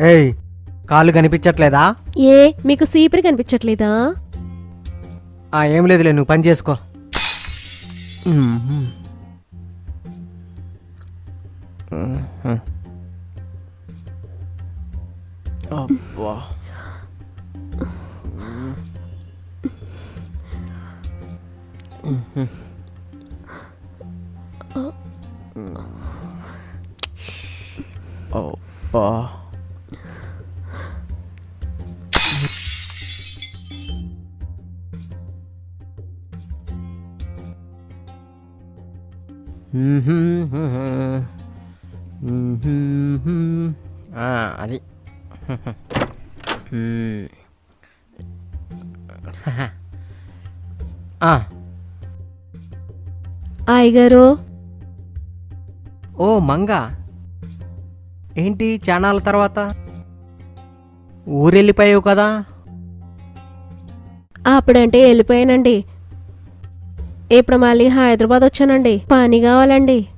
ఏయ్ కాళ్ళు కనిపించట్లేదా? ఏ మీకు సీపరి కనిపించట్లేదా? ఆ ఏం లేదులే నువ్వు పని చేసుకో. అబ్బా. అబ్బా. అది. మ్మ్. ఆ, అయ్యగారు. ఓ మంగ. ఏంటి చానాల తర్వాత? ఊరెళ్ళిపోయావు కదా? అప్పుడంటే వెళ్ళిపోయానండి. ఇప్పుడు మళ్ళీ హైదరాబాద్ వచ్చానండి. పని కావాలండి.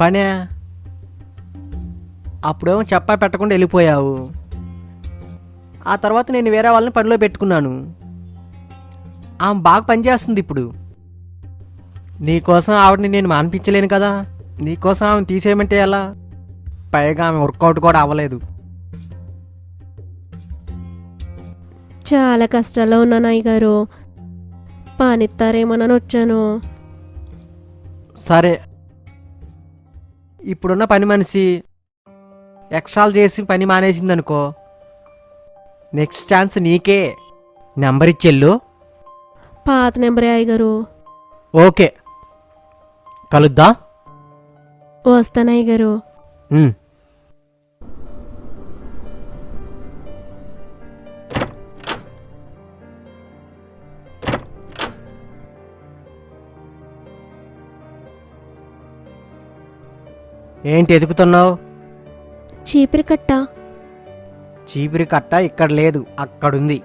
పనే? అప్పుడేమో చెప్పా పెట్టకుండా వెళ్ళిపోయావు. ఆ తర్వాత నేను వేరే వాళ్ళని పనిలో పెట్టుకున్నాను. ఆమె బాగా పనిచేస్తుంది ఇప్పుడు. నీకోసం ఆవిడని నేను మానిపించలేను కదా. నీకోసం ఆమె తీసేయమంటే ఎలా? పైగా ఆమె వర్కౌట్ కూడా అవ్వలేదు. చాలా కష్టాల్లో ఉన్నాను అయ్యగారు పానిస్తారేమోనని వచ్చాను. సరే. ఇప్పుడున్న పని మనిషి ఎక్స్ట్రాలు చేసి పని మానేసిందనుకో నెక్స్ట్ ఛాన్స్ నీకే. నెంబర్ ఇచ్చెళ్ళు. పాత నెంబరే అయ్యగారు. ఓకే. కలుద్దా. వస్తాను అయ్యగారు. ఉమ్. ఏంటి ఎదుగుతున్నావు? చీపిరి కట్ట. చీపిరి కట్ట ఇక్కడ లేదు అక్కడుంది.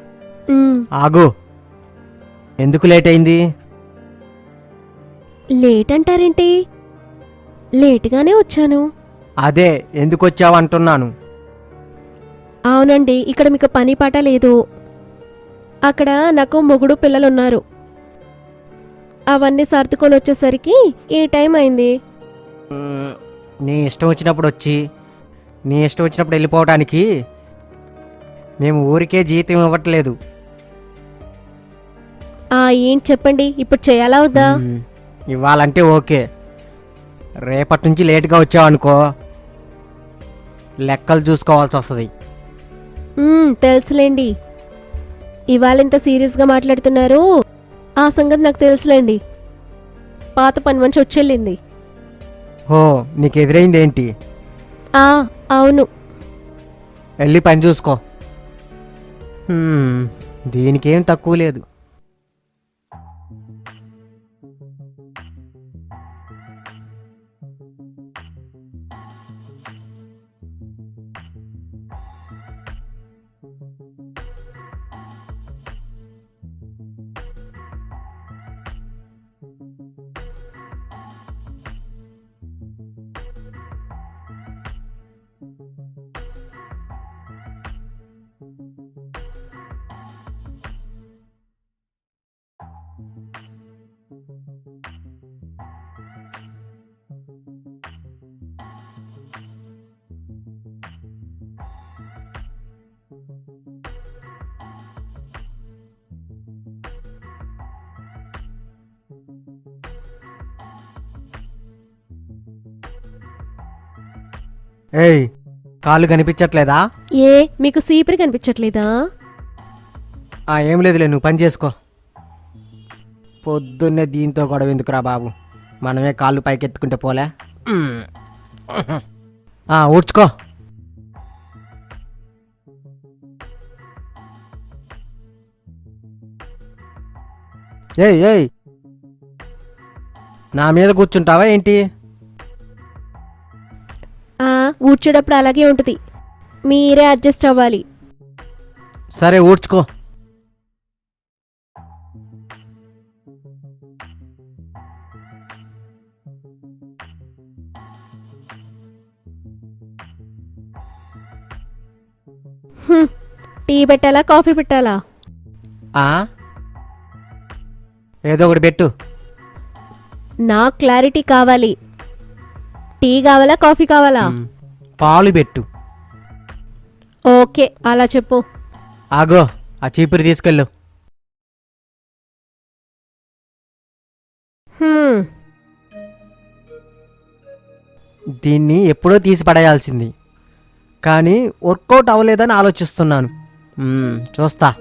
ఉమ్, ఆగు. ఎందుకు లేట్ అయింది? లేట్ అంటారేంటి? లేటుగానే వచ్చాను. అదే ఎందుకు వచ్చావు అంటున్నాను. అవునండి ఇక్కడ మీకు పని పాట లేదు. అక్కడ నాకు మొగుడు పిల్లలు ఉన్నారు అవన్నీ సర్దుకొని వచ్చేసరికి ఈ టైం అయింది. మ్మ్. నీ ఇష్టం వచ్చినప్పుడు వచ్చి నీ ఇష్టం వచ్చినప్పుడు వెళ్ళిపోవడానికి మేము ఊరికే జీతం ఇవ్వట్లేదు. ఆ ఏంటి చెప్పండి? ఇప్పుడు చేయాలా వద్దా? మ్మ్. ఇవ్వాలంటే ఓకే. రేపటి నుంచి లేట్గా వచ్చావనుకో లెక్కలు చూసుకోవాల్సి వస్తుంది. మ్మ్, తెలుసులేండి. ఇవాళ ఇంత సీరియస్గా మాట్లాడుతున్నారు. ఆ సంగతి నాకు తెలుసులేండి. పాత పని మనిషి వచ్చేళ్ళింది హో నీకు ఎదురైంది ఏంటి? ఆ అవును. వెళ్ళి పని చూసుకో. మ్మ్. దీనికేం తక్కువ లేదు. ఏయ్ కాళ్ళు కనిపించట్లేదా? ఏ మీకు సీపరి కనిపించట్లేదా? ఆ ఏం లేదులే నువ్వు పని చేసుకో. పొద్దున్నే దీంతో గొడవ ఎందుకురా బాబు? మనమే కాళ్ళు పైకి ఎత్తుకుంటే పోలే. ఆ, ఊడ్చుకో. ఏయ్ ఏయ్. నా మీద కూర్చుంటావా ఏంటి? ఊడ్చేటప్పుడు అలాగే ఉంటుంది. మీరే అడ్జస్ట్ అవ్వాలి. సరే ఊడ్చుకో. టీ పెట్టాలా కాఫీ పెట్టాలా? ఆ? ఏదో ఒకటి పెట్టు. నాకు క్లారిటీ కావాలి. టీ కావాలా కాఫీ కావాలా? మ్, పాలు పెట్టు. ఓకే అలా చెప్పు. ఆగో ఆ చీపురు తీసుకెళ్ళు. హ్మ్. దీన్ని ఎప్పుడో తీసి పడేయాల్సింది. కానీ వర్కౌట్ అవ్వలేదని ఆలోచిస్తున్నాను. మ్మ్, చూస్తా.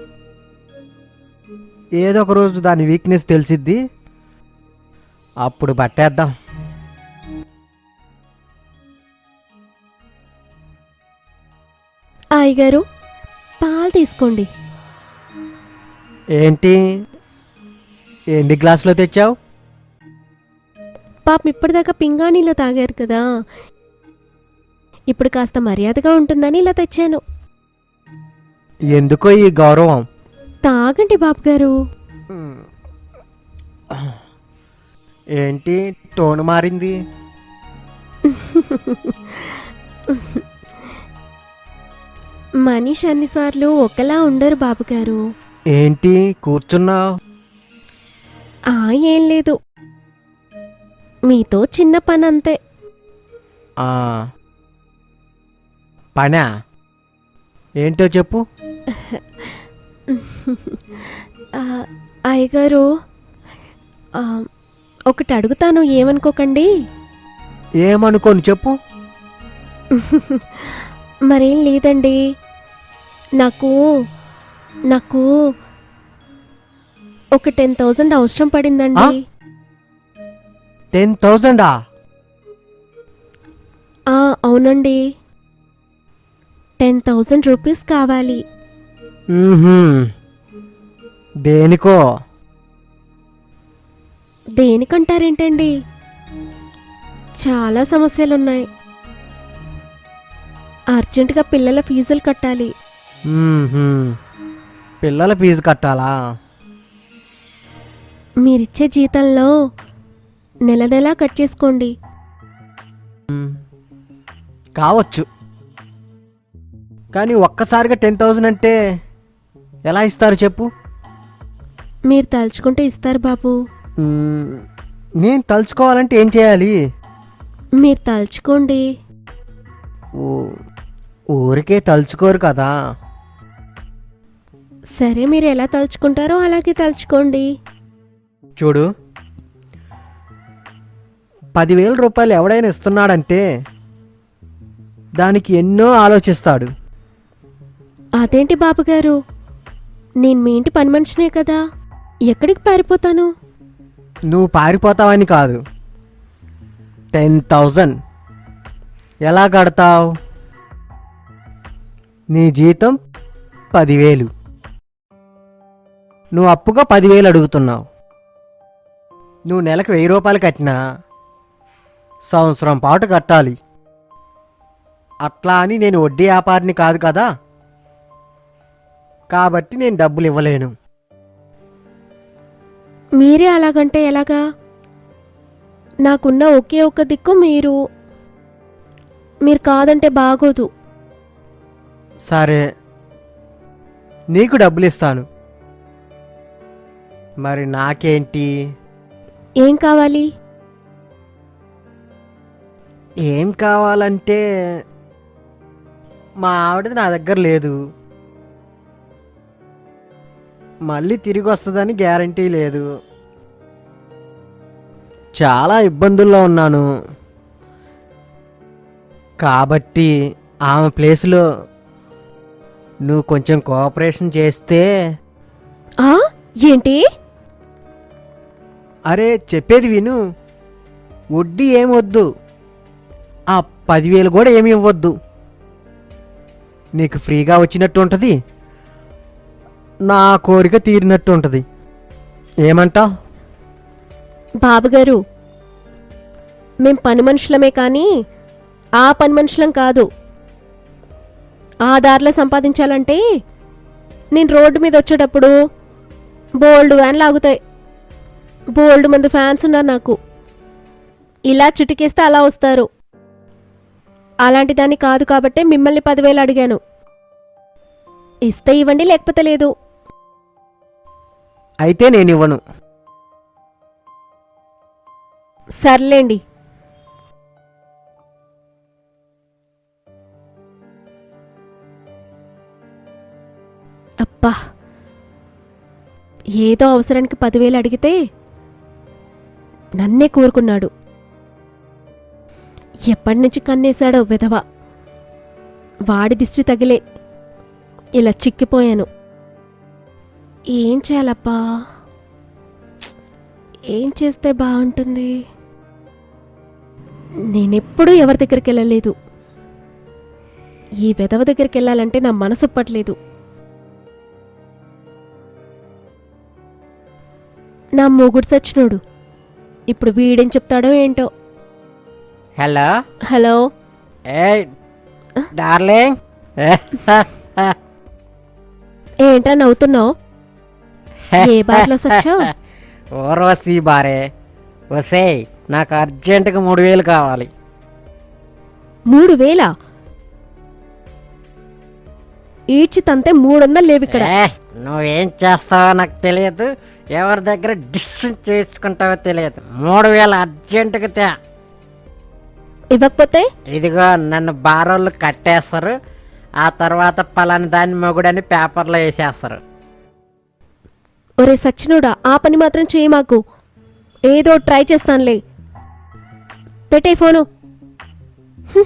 ఏదో ఒక రోజు దాని వీక్నెస్ తెలిసిద్ది. అప్పుడు పట్టేద్దాం. అయ్యగారు పాలు తీసుకోండి. ఏంటి? ఎన్ని గ్లాసులో తెచ్చావు? పాపం ఇప్పటిదాకా పింగాణీలో తాగారు కదా. ఇప్పుడు కాస్త మర్యాదగా ఉంటుందని ఇలా తెచ్చాను. ఎందుకో ఈ గౌరవం? తాగండి బాబు గారు ఏంటి? టోన్ మారింది. మనిషి అన్నిసార్లు ఒకలా ఉండరు బాబు గారు ఏంటి కూర్చున్నావు? ఆ ఏం లేదు. మీతో చిన్న పని అంతే. పనా? ఏంటో చెప్పు. ఆ, అయ్యగారు ఆ, ఒకటి అడుగుతాను ఏమనుకోకండి? ఏమనుకోను చెప్పు. మరేం లేదండి. నాకు నాకు ఒక టెన్ థౌజండ్ అవసరం పడిందండి. టెన్ థౌజండా ఆ, అవునండి. టెన్ థౌజండ్ రూపీస్ కావాలి. మ్మ్హ్మ్. దేనికో? దేనికంటారేంటండి? చాలా సమస్యలున్నాయి. అర్జెంటుగా పిల్లల ఫీజులు కట్టాలి. పిల్లల ఫీజు కట్టాలా? మీరిచ్చే జీతంలో నెల నెలా కట్ చేసుకోండి. కావచ్చు. కానీ ఒక్కసారిగా టెన్ థౌజండ్ అంటే ఎలా ఇస్తారు చెప్పు? మీరు తలుచుకుంటే ఇస్తారు బాబు. నేను తలుచుకోవాలంటే ఏం చేయాలి? మీరు తలుచుకోండి. ఊరికే తలుచుకోరు కదా. సరే మీరు ఎలా తలుచుకుంటారో అలాగే తలుచుకోండి. చూడు పదివేల రూపాయలు ఎవడైనా ఇస్తున్నాడంటే దానికి ఎన్నో ఆలోచిస్తాడు. అదేంటి బాబుగారు? నేను మీ ఇంటి పని మనిషినే కదా. ఎక్కడికి పారిపోతాను? నువ్వు పారిపోతావని కాదు. Ten thousand. ఎలా కడతావు? నీ జీతం పదివేలు. నువ్వు అప్పుగా పదివేలు అడుగుతున్నావు. నువ్వు నెలకు వెయ్యి రూపాయలు కట్టినా సంవత్సరం పాటు కట్టాలి. అట్లా అని నేను వడ్డీ వ్యాపారిని కాదు కదా. కాబట్టి నేను డబ్బులు ఇవ్వలేను. మీరే అలాగంటే ఎలాగా? నాకున్న ఒకే ఒక్క దిక్కు మీరు. మీరు కాదంటే బాగోదు. సరే నీకు డబ్బులు ఇస్తాను. మరి నాకేంటి? ఏం కావాలి? ఏం కావాలంటే మా ఆవిడది నా దగ్గర లేదు. మళ్ళీ తిరిగి వస్తుందని గ్యారంటీ లేదు. చాలా ఇబ్బందుల్లో ఉన్నాను. కాబట్టి ఆమె ప్లేస్లో నువ్వు కొంచెం కోఆపరేషన్ చేస్తే ఏంటి? అరే చెప్పేది విను. వడ్డీ ఏమి వద్దు ఆ పదివేలు కూడా ఏమి ఇవ్వద్దు. నీకు ఫ్రీగా వచ్చినట్టు ఉంటుంది. నా కోరిక తీరినట్టు ఉంటుంది. ఏమంటావ్ బాబుగారు మేం పని మనుషులమే కానీ ఆ పని మనుషులం కాదు. ఆ దారిలో సంపాదించాలంటే నేను రోడ్డు మీద వచ్చేటప్పుడు బోల్డ్ వ్యాన్లు ఆగుతాయి. బోల్డ్ మంది ఫ్యాన్స్ ఉన్నారు నాకు. ఇలా చిటికేస్తే అలా వస్తారు. అలాంటి దాన్ని కాదు కాబట్టే మిమ్మల్ని పదివేలు అడిగాను. ఇస్తే ఇవ్వండి లేకపోతే లేదు. అయితే నేను ఇవ్వను. సర్లేండి. అబ్బా! ఏదో అవసరానికి పదివేలు అడిగితే నన్నే కోరుకున్నాడు. ఎప్పటినుంచి కన్నేశాడో విధవ. వాడి దిష్టి తగిలే. ఇలా చిక్కిపోయాను. ఏం చేయాలబ్బా? ఏం చేస్తే బాగుంటుంది? నేనెప్పుడూ ఎవరి దగ్గరికి వెళ్ళలేదు. ఈ వెధవ దగ్గరికి వెళ్ళాలంటే నా మనసు పట్టలేదు. నా మొగుడు సచ్చినోడు ఇప్పుడు వీడేం చెప్తాడో ఏంటో? హలో? హలో? ఏ డార్లింగ్? ఏంట్రా నవ్వుతున్నావు? ఏ బార్లో సచ్చావు? ఓర్వశీ బారే. వసేయ్ నాకు అర్జెంటుగా మూడు వేలు కావాలి. మూడు వేల? ఈడ్చి తంతే మూడు వందలు లేవు ఇక్కడ ఏ, నువ్వేం చేస్తావో నాకు తెలియదు. ఎవరి దగ్గర డిస్టెన్స్ చేసుకుంటావో తెలియదు. మూడు వేలు అర్జెంటుగా తే. ఇవ్వకపోతే? ఇదిగో నన్ను బారోళ్ళు కట్టేస్తారు. ఆ తర్వాత పలాని దాని మొగుడని పేపర్లో వేసేస్తారు. ఒరే సచ్చినోడా ఆ పని మాత్రం చేయి మాకు. ఏదో ట్రై చేస్తానులే. పెట్టే ఫోను. హ్మ్.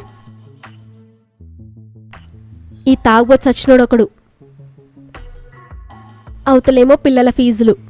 ఈ తాగుబోతు సచ్చినోడు ఒకడు అవతలేమో పిల్లల ఫీజులు.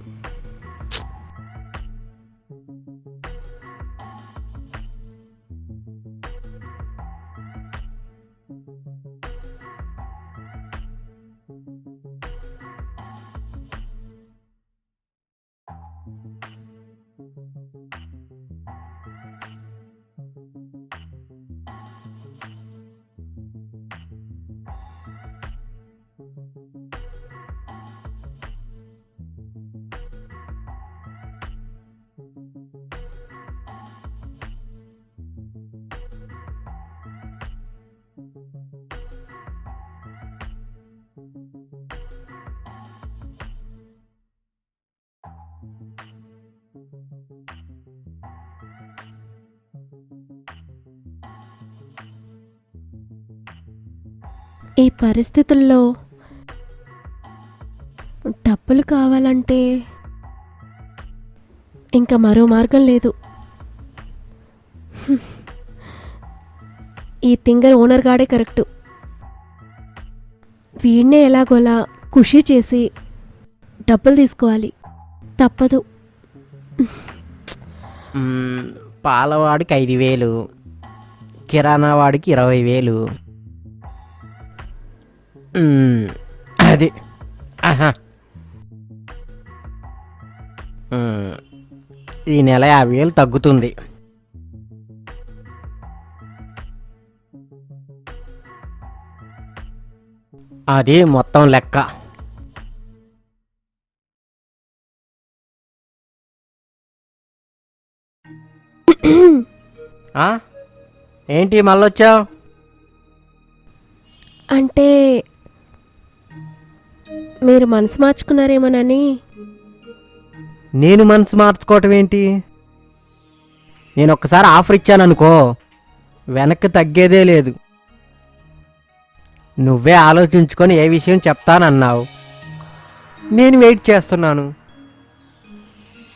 ఈ పరిస్థితుల్లో డబ్బులు కావాలంటే ఇంకా మరో మార్గం లేదు. ఈ తింగర్ ఓనర్ గాడే కరెక్టు. వీడినే ఎలాగోలా ఖుషి చేసి డబ్బులు తీసుకోవాలి. తప్పదు. పాలవాడికి ఐదు వేలు కిరాణా వాడికి ఇరవై వేలు. అది. ఆహా. ఈ నెల యాభై వేలు తగ్గుతుంది. అది మొత్తం లెక్క. ఏంటి మళ్ళొచ్చావు? అంటే మీరు మనసు మార్చుకున్నారేమోనని. నేను మనసు మార్చుకోవటం ఏంటి? నేను ఒక్కసారి ఆఫర్ ఇచ్చాననుకో వెనక్కి తగ్గేదే లేదు. నువ్వే ఆలోచించుకొని ఏ విషయం చెప్తానన్నావు. నేను వెయిట్ చేస్తున్నాను.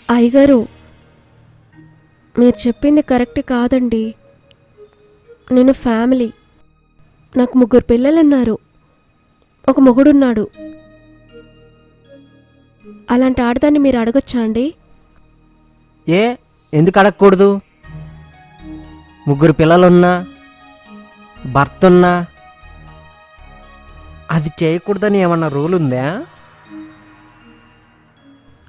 అయ్యగారు మీరు చెప్పింది కరెక్ట్ కాదండి. నేను ఫ్యామిలీ. నాకు ముగ్గురు పిల్లలున్నారు. ఒక మొగుడున్నాడు. అలాంటి ఆడదాన్ని మీరు అడగొచ్చా అండి? ఏ? ఎందుకు అడగకూడదు? ముగ్గురు పిల్లలున్నా భర్త ఉన్నా అది చేయకూడదని ఏమన్నా రూల్ ఉందా?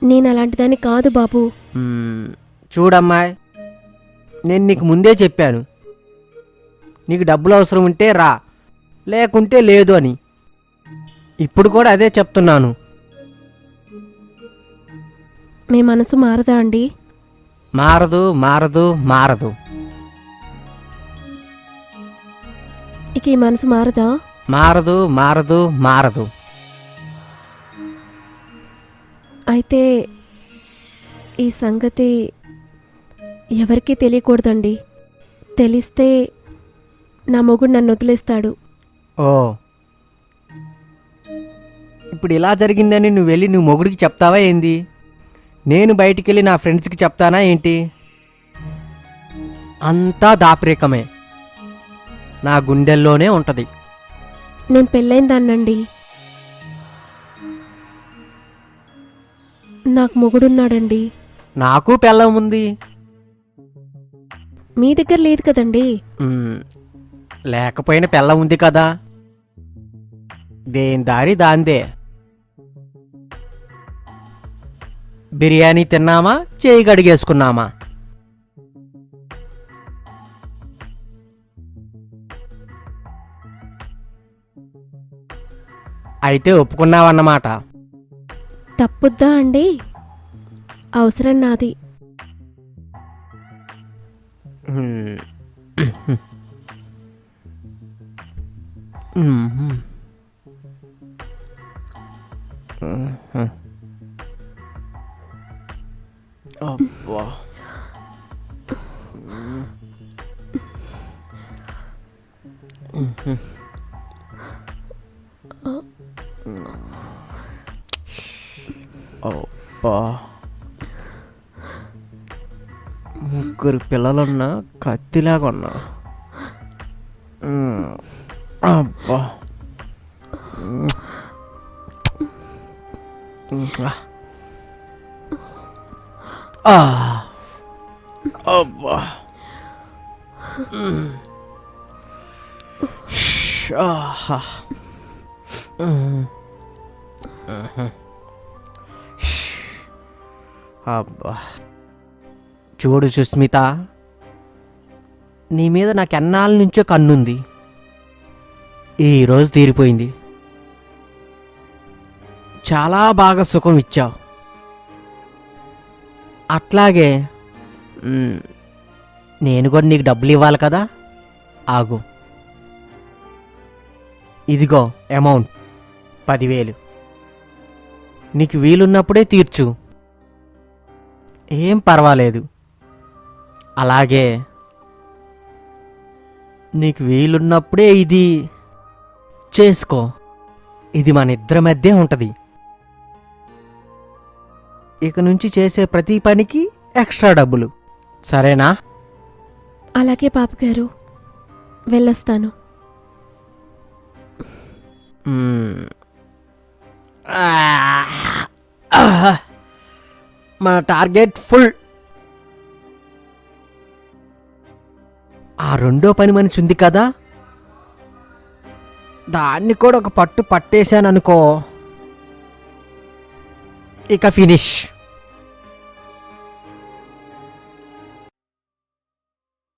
నేను అలాంటి దాన్ని కాదు బాబు. మ్మ్. చూడమ్మాయ్ నేను నీకు ముందే చెప్పాను. నీకు డబ్బులు అవసరం ఉంటే రా లేకుంటే లేదు అని. ఇప్పుడు కూడా అదే చెప్తున్నాను. మీ మనసు మారదా అండి? మారదు మారదు మారదు. ఇక ఈ మనసు మారదా? మారదు మారదు మారదు. అయితే ఈ సంగతి ఎవరికీ తెలియకూడదండి. తెలిస్తే నా మొగుడు నన్ను వదిలేస్తాడు. ఓ. ఇప్పుడు ఇలా జరిగిందని నువ్వు వెళ్ళి నువ్వు మొగుడికి చెప్తావా ఏంది? నేను బయటికి వెళ్ళి నా ఫ్రెండ్స్కి చెప్తానా ఏంటి? అంతా దాపరికమే. నా గుండెల్లోనే ఉంటుంది. నేను పెళ్ళైందాన్నండి నాకు మొగుడున్నాడండి. నాకు పెళ్ళం ఉంది మీ దగ్గర లేదు కదండి. లేకపోయినా పెళ్ళం ఉంది కదా. దేని దారి దాందే. బిర్యానీ తిన్నామా? చేయి గడిగేసుకున్నామా అయితే ఒప్పుకున్నావన్నమాట. తప్పుద్దా అండి? అవసరం నాది. మ్. అబ్బా అబ్బా ముగ్గురు పిల్లలున్నా కత్తిలాగా ఉన్నా అబ్బా మ్మ్. అబ్బా ఆహా. మ్మ్. మ్మ్. ష్. అబ్బా చూడు సుస్మిత నీ మీద నాకు ఎన్నాళ్ళ నుంచో కన్నుంది ఈరోజు తీరిపోయింది చాలా బాగా సుఖం ఇచ్చావు అట్లాగే నేను కూడా నీకు డబ్బులు ఇవ్వాలి కదా? ఆగు. ఇదిగో అమౌంట్. పదివేలు. నీకు వీలున్నప్పుడే తీర్చు. ఏం పర్వాలేదు. అలాగే నీకు వీలున్నప్పుడే ఇది చేసుకో. ఇది మన ఇద్దరి మధ్య ఉంటుంది. ఇక నుంచి చేసే ప్రతి పనికి ఎక్స్ట్రా డబ్బులు. సరేనా? అలాగే పాపగారు వెళ్ళొస్తాను. మ్మ్. ఆ. మన టార్గెట్ ఫుల్. ఆ రెండో పని మనిషి ఉంది కదా? దాన్ని కూడా ఒక పట్టు పట్టేశాను అనుకో ఇక ఫినిష్.